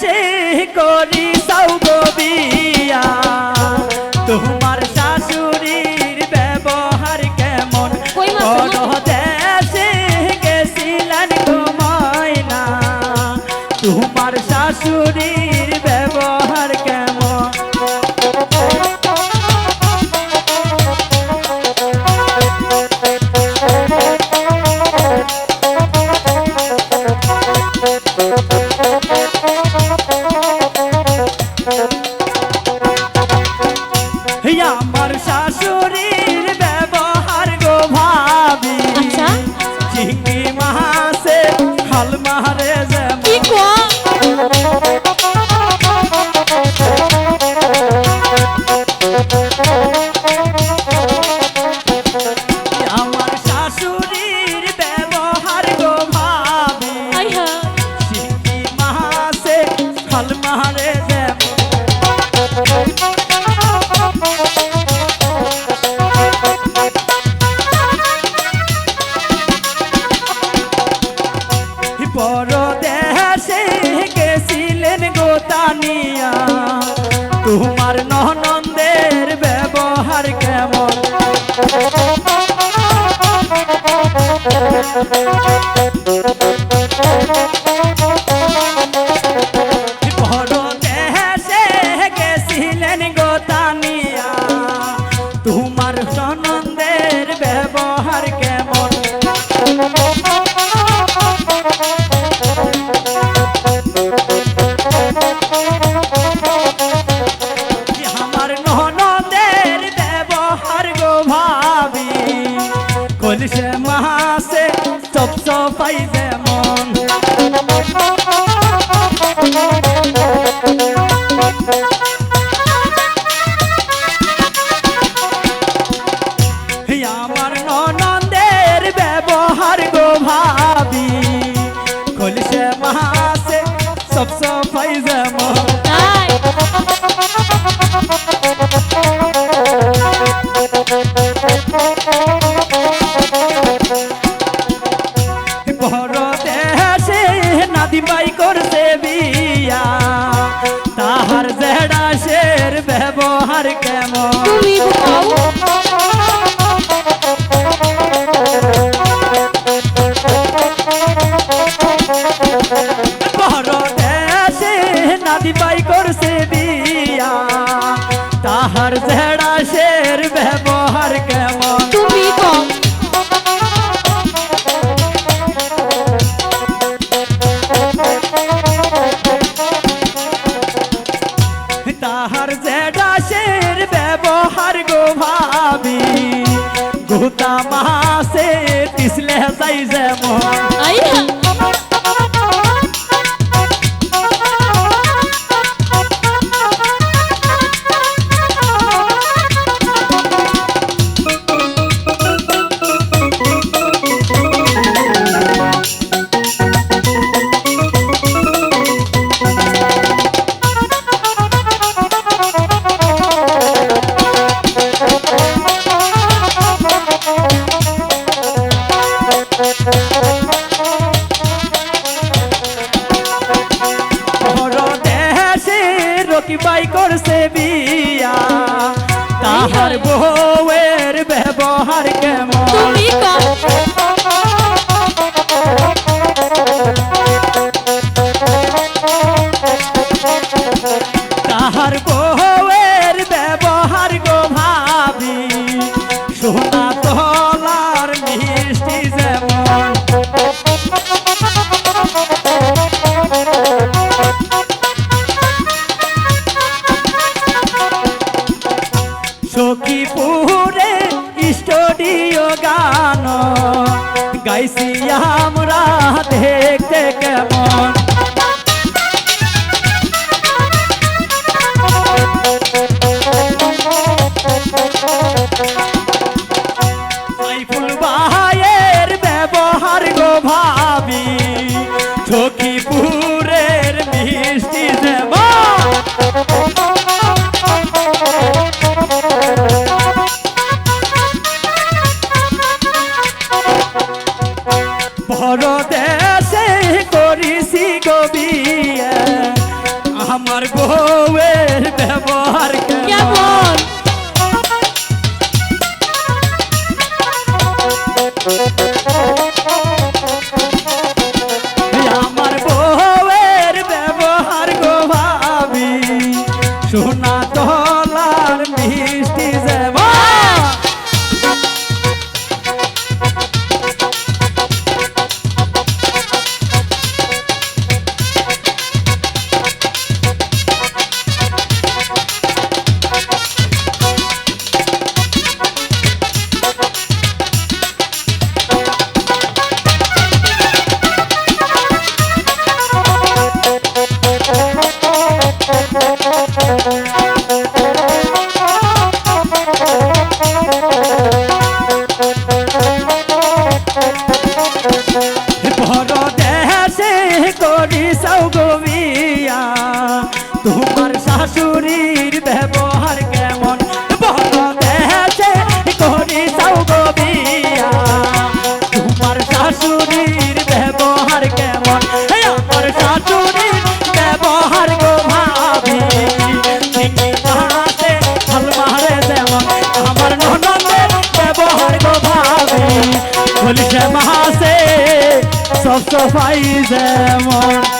দেশে করি সৌগবিয়া। তোমার শাশুড়ির ব্যবহার কেমন? বড় দেশে গেছিলেন ঘুমায় না তোমার শাশুড়ির খাল মারে যেমন বড় গেছিলেন গোতানিয়া। তোমার ননন্দের ব্যবহার কেমন? চপ মন। Thank আমার নাদিমাই করছে বিয়া। তাহার জেডাসের ব্যবহার কেমন? জেডাসের ব্যবহার গো ভাবি। গোতা মাসে পিছলে যাই যেমন। ব্যবহার কেমন? গাইছি আমরা দেখতে কেমন মোর দেশে করিছি কবি আমার বউয়ের ব্যবহার কেমন? আমার বউয়ের ব্যবহার গো ভাবি। সোনা তলার মিষ্টি যেমন শাশুড়ির ব্যবহার কেমন? আমার শাশুড়ির ব্যবহার গো ভাবি, চিনি মাহাতে যেমন। আমার ননদের ব্যবহার গো ভাবি বলিছে মাসে সব সফাই যেমন।